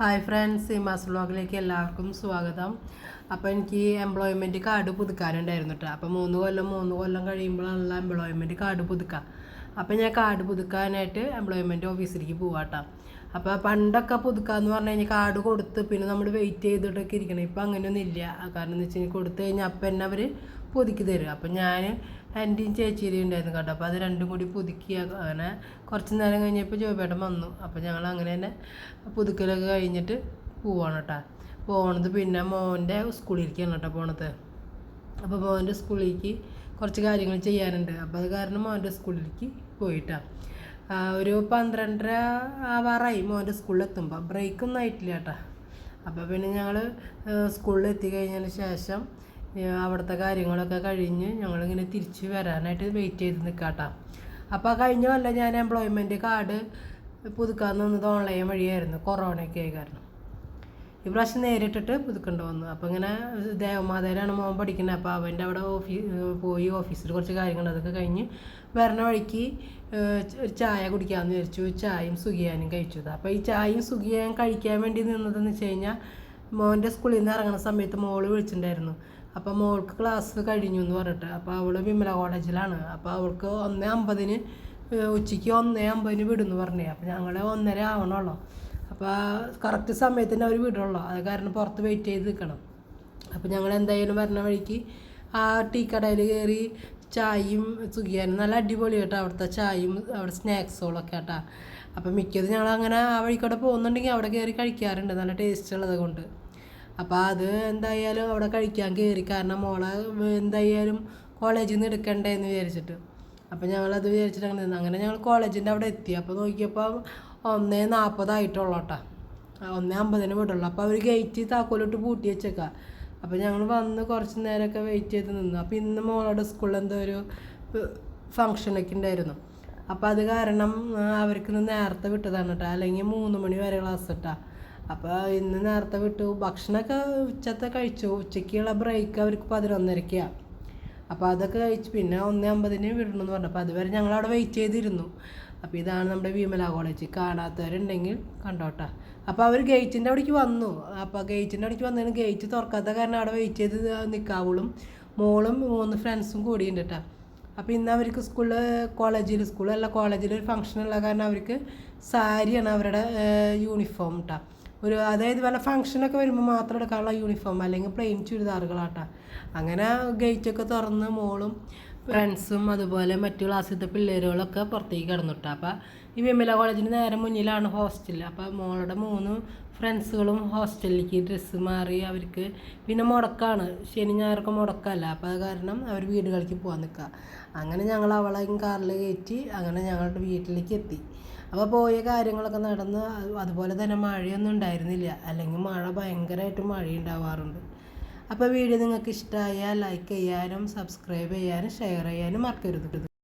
Hi friends Seemas വ്ളോഗിലേക്ക് എല്ലാവർക്കും സ്വാഗതം. അപ്പോൾ എനിക്ക് എംപ്ലോയ്മെന്റ് കാർഡ് പുതുക്കാനുണ്ടായിരുന്നു കേട്ടോ അപ്പോൾ മൂന്ന് കൊല്ലം മൂന്ന് കൊല്ലം കഴിയുമ്പോഴാണല്ലോ എംപ്ലോയ്മെന്റ് കാർഡ് പുതുക്കുക അപ്പോൾ ഞാൻ കാർഡ് പുതുക്കാനായിട്ട് എംപ്ലോയ്മെന്റ് ഓഫീസിലേക്ക് പോവാട്ടോ. അപ്പോൾ പണ്ടൊക്കെ പുതുക്കാന്ന് പറഞ്ഞു കഴിഞ്ഞാൽ കാർഡ് കൊടുത്ത് പിന്നെ നമ്മൾ വെയിറ്റ് ചെയ്തിട്ടൊക്കെ ഇരിക്കണം. ഇപ്പം അങ്ങനെയൊന്നും ഇല്ല. കാരണം എന്ന് വെച്ച് കഴിഞ്ഞാൽ കൊടുത്തു കഴിഞ്ഞാൽ അപ്പം തന്നെ അവർ പുതുക്കി തരും. അപ്പം ഞാൻ എന്റെയും ചേച്ചിയുടെയും ഉണ്ടായിരുന്നു കേട്ടോ. അപ്പോൾ അത് രണ്ടും കൂടി പുതുക്കി അങ്ങനെ കുറച്ച് നേരം കഴിഞ്ഞപ്പോൾ ജോബേട്ടൻ വന്നു. അപ്പോൾ ഞങ്ങൾ അങ്ങനെ തന്നെ പുതുക്കലൊക്കെ കഴിഞ്ഞിട്ട് പോവാണ് കേട്ടോ. പോണത് പിന്നെ മോന്റെ സ്കൂളിലേക്കാണ് കേട്ടോ പോണത്. അപ്പോൾ മോന്റെ സ്കൂളിലേക്ക് കുറച്ച് കാര്യങ്ങൾ ചെയ്യാനുണ്ട്. അപ്പോൾ അത് കാരണം മോന്റെ സ്കൂളിലേക്ക് പോയിട്ടാണ് ഒരു പന്ത്രണ്ടര ആവാറായി മോന്റെ സ്കൂളിൽ എത്തുമ്പോൾ ബ്രേക്കൊന്നും ആയിട്ടില്ല കേട്ടോ അപ്പോൾ പിന്നെ ഞങ്ങൾ സ്കൂളിൽ എത്തിക്കഴിഞ്ഞതിന് ശേഷം അവിടുത്തെ കാര്യങ്ങളൊക്കെ കഴിഞ്ഞ് ഞങ്ങളിങ്ങനെ തിരിച്ച് വരാനായിട്ട് വെയിറ്റ് ചെയ്ത് നിൽക്കാട്ടോ അപ്പോൾ കഴിഞ്ഞ കൊല്ലം ഞാൻ എംപ്ലോയ്മെന്റ് കാർഡ് പുതുക്കാൻ നിന്നത് ഓൺലൈൻ വഴിയായിരുന്നു. കൊറോണയൊക്കെ ആയി കാരണം. ഇപ്രാവശ്യം നേരിട്ടിട്ട് പുതുക്കേണ്ടി വന്നു. അപ്പോൾ ഇങ്ങനെ ദേവമാതയിലാണ് മോൻ പഠിക്കുന്നത് അപ്പോൾ അവന്റെ അവിടെ ഓഫീ പോയി ഓഫീസിൽ കുറച്ച് കാര്യങ്ങൾ അതൊക്കെ കഴിഞ്ഞ് വരണ വഴിക്ക് ഒരു ചായ കുടിക്കാമെന്ന് വിചാരിച്ചു. ചായയും സുഖിയാനും കഴിച്ചത്. അപ്പോൾ ഈ ചായയും സുഖിയാനും കഴിക്കാൻ വേണ്ടി നിന്നതെന്ന് വെച്ച് കഴിഞ്ഞാൽ മോന്റെ സ്കൂളിൽ നിന്ന് ഇറങ്ങുന്ന സമയത്ത് മോൾ വിളിച്ചിട്ടുണ്ടായിരുന്നു അപ്പോൾ മോൾക്ക് ക്ലാസ് കഴിഞ്ഞു എന്ന് പറഞ്ഞിട്ട്. അപ്പോൾ അവൾ വിമല കോളേജിലാണ്. അപ്പോൾ അവൾക്ക് ഒന്നേ അമ്പതിന് ഉച്ചയ്ക്ക് ഒന്നേ അമ്പതിന് വിടുന്നു പറഞ്ഞേ. അപ്പോൾ ഞങ്ങൾ ഒന്നര ആവണമല്ലോ അപ്പോൾ കറക്റ്റ് സമയത്തിന് അവർ വിടുള്ളൂ അത് കാരണം പുറത്ത് വെയിറ്റ് ചെയ്ത് നിൽക്കണം അപ്പോൾ ഞങ്ങൾ എന്തായാലും വരണ വഴിക്ക് ആ ടീ കടയിൽ കയറി ചായയും സുഖിയാനും നല്ല അടിപൊളി കേട്ടോ അവിടുത്തെ ചായയും അവിടെ സ്നാക്സുകളൊക്കെ കേട്ടോ അപ്പോൾ മിക്കതും ഞങ്ങൾ അങ്ങനെ ആ വഴിക്കൂടെ പോകുന്നുണ്ടെങ്കിൽ അവിടെ കയറി കഴിക്കാറുണ്ട്. നല്ല ടേസ്റ്റ് ഉള്ളത് കൊണ്ട്. അപ്പോൾ അത് എന്തായാലും അവിടെ കഴിക്കാൻ കയറി കാരണം മോളെ എന്തായാലും കോളേജിൽ നിന്ന് എടുക്കണ്ടേ എന്ന് വിചാരിച്ചിട്ട് അപ്പോൾ ഞങ്ങളത് വിചാരിച്ചിട്ട് അങ്ങനെ അങ്ങനെ ഞങ്ങൾ കോളേജിന്റെ അവിടെ എത്തി. അപ്പോൾ നോക്കിയപ്പോൾ ഒന്നേ നാൽപ്പതായിട്ടുള്ളൂ കേട്ടോ ഒന്നേ അമ്പതിന് വിടുള്ളൂ. അപ്പോൾ അവർ ഗേറ്റ് താക്കോലിട്ട് പൂട്ടി വെച്ചേക്കാം. അപ്പോൾ ഞങ്ങൾ വന്ന് കുറച്ച് നേരമൊക്കെ വെയിറ്റ് ചെയ്ത് നിന്നു. അപ്പോൾ ഇന്ന് മോളുടെ സ്കൂളിൽ എന്തോ ഒരു ഫങ്ഷനൊക്കെ ഉണ്ടായിരുന്നു അപ്പോൾ അത് കാരണം അവർക്ക് ഇന്ന് നേരത്തെ വിട്ടതാണ് കേട്ടോ അല്ലെങ്കിൽ മൂന്ന് മണി വരെ ക്ലാസ് കേട്ടോ അപ്പോൾ ഇന്ന് നേരത്തെ വിട്ടു. ഭക്ഷണമൊക്കെ ഉച്ചത്തെ കഴിച്ചു. ഉച്ചയ്ക്കുള്ള ബ്രേക്ക് അവർക്ക് പതിനൊന്നരയ്ക്കാണ് അപ്പോൾ അതൊക്കെ കഴിച്ച് പിന്നെ ഒന്നേ അമ്പതിന് വിടണമെന്ന് പറഞ്ഞു. അപ്പോൾ അതുവരെ ഞങ്ങൾ അവിടെ വെയിറ്റ് ചെയ്തിരുന്നു. അപ്പോൾ ഇതാണ് നമ്മുടെ വിമല കോളേജ്. കാണാത്തവരുണ്ടെങ്കിൽ കണ്ടോട്ടാ. അപ്പോൾ അവർ ഗേറ്റിന്റെ അവിടേക്ക് വന്നു. അപ്പോൾ ഗേറ്റിന്റെ അവിടേക്ക് വന്നതിന് ഗേറ്റ് തുറക്കാത്ത കാരണം അവിടെ വെയിറ്റ് ചെയ്ത് നിൽക്കാവുളും മോളും മൂന്ന് ഫ്രണ്ട്സും കൂടിയുണ്ട് കേട്ടോ അപ്പോൾ ഇന്ന് അവർക്ക് സ്കൂളിൽ കോളേജിൽ സ്കൂളല്ല കോളേജിൽ ഒരു ഫംഗ്ഷൻ ഉള്ള കാരണം അവർക്ക് സാരിയാണ് അവരുടെ യൂണിഫോം കേട്ടോ ഒരു അതായത് വല്ല ഫംഗ്ഷനൊക്കെ വരുമ്പോൾ മാത്രം എടുക്കാനുള്ള യൂണിഫോം അല്ലെങ്കിൽ പ്ലെയിൻ ചുരിദാറുകളാട്ടാ അങ്ങനെ ഗേറ്റൊക്കെ തുറന്ന് മോളും ഫ്രണ്ട്സും അതുപോലെ മറ്റു ക്ലാസ്സിലത്തെ പിള്ളേരുകളൊക്കെ പുറത്തേക്ക് കിടന്നിട്ട്. അപ്പോൾ ഈ വിമല കോളേജിന് നേരെ മുന്നിലാണ് ഹോസ്റ്റൽ അപ്പോൾ മോളുടെ മൂന്ന് ഫ്രണ്ട്സുകളും ഹോസ്റ്റലിലേക്ക് ഡ്രസ്സ് മാറി അവർക്ക് പിന്നെ മുടക്കാണ്. ശനി ഞായറൊക്കെ മുടക്കമല്ല അപ്പോൾ അത് കാരണം അവർ വീടുകളിലേക്ക് പോകാൻ നിൽക്കുക അങ്ങനെ ഞങ്ങൾ അവളെയും കാറിൽ കയറ്റി അങ്ങനെ ഞങ്ങളുടെ വീട്ടിലേക്ക് എത്തി. അപ്പോൾ പോയ കാര്യങ്ങളൊക്കെ നടന്ന് അതുപോലെ തന്നെ മഴയൊന്നും ഉണ്ടായിരുന്നില്ല. അല്ലെങ്കിൽ മഴ ഭയങ്കരമായിട്ട് മഴ ഉണ്ടാവാറുണ്ട് അപ്പോൾ വീഡിയോ നിങ്ങൾക്ക് ഇഷ്ടമായാൽ ലൈക്ക് ചെയ്യാനും സബ്സ്ക്രൈബ് ചെയ്യാനും ഷെയർ ചെയ്യാനും മറക്കരുത്